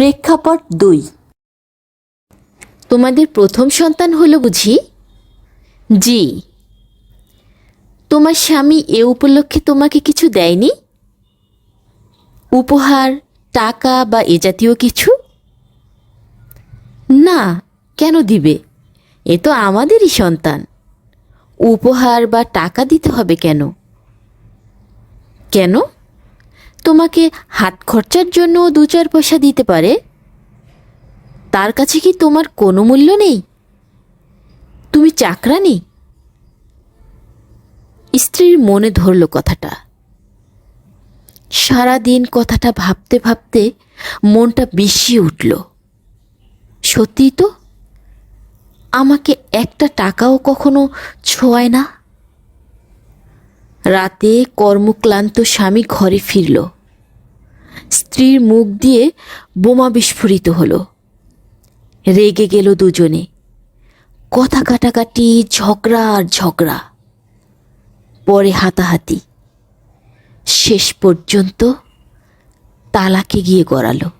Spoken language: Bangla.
প্রেক্ষাপট দুই। তোমাদের প্রথম সন্তান হলো বুঝি? জি। তোমার স্বামী এ উপলক্ষে তোমাকে কিছু দেয়নি? উপহার, টাকা বা এ জাতীয় কিছু? না, কেন দিবে? এ তো আমাদেরই সন্তান। উপহার বা টাকা দিতে হবে কেন? কেন? তোমাকে হাত খরচার জন্য দু চার পয়সা দিতে পারে? তার কাছে কি তোমার কোনো মূল্য নেই? তুমি চাকরানি স্ত্রীর মনে ধরল কথাটা। সারাদিন কথাটা ভাবতে ভাবতে মনটা বিষিয়ে উঠল। সত্যি তো? আমাকে একটা টাকাও কখনো ছোঁয় না? রাতে কর্মক্লান্ত স্বামী ঘরে ফিরল। স্ত্রীর মুখ দিয়ে বোমা বিস্ফোরিত হলো। রেগে গেল দুজনে। কথা কাটাকাটি, ঝগড়া আর ঝগড়া। পরে হাতাহাতি। শেষ পর্যন্ত তালাকে গিয়ে গড়ালো।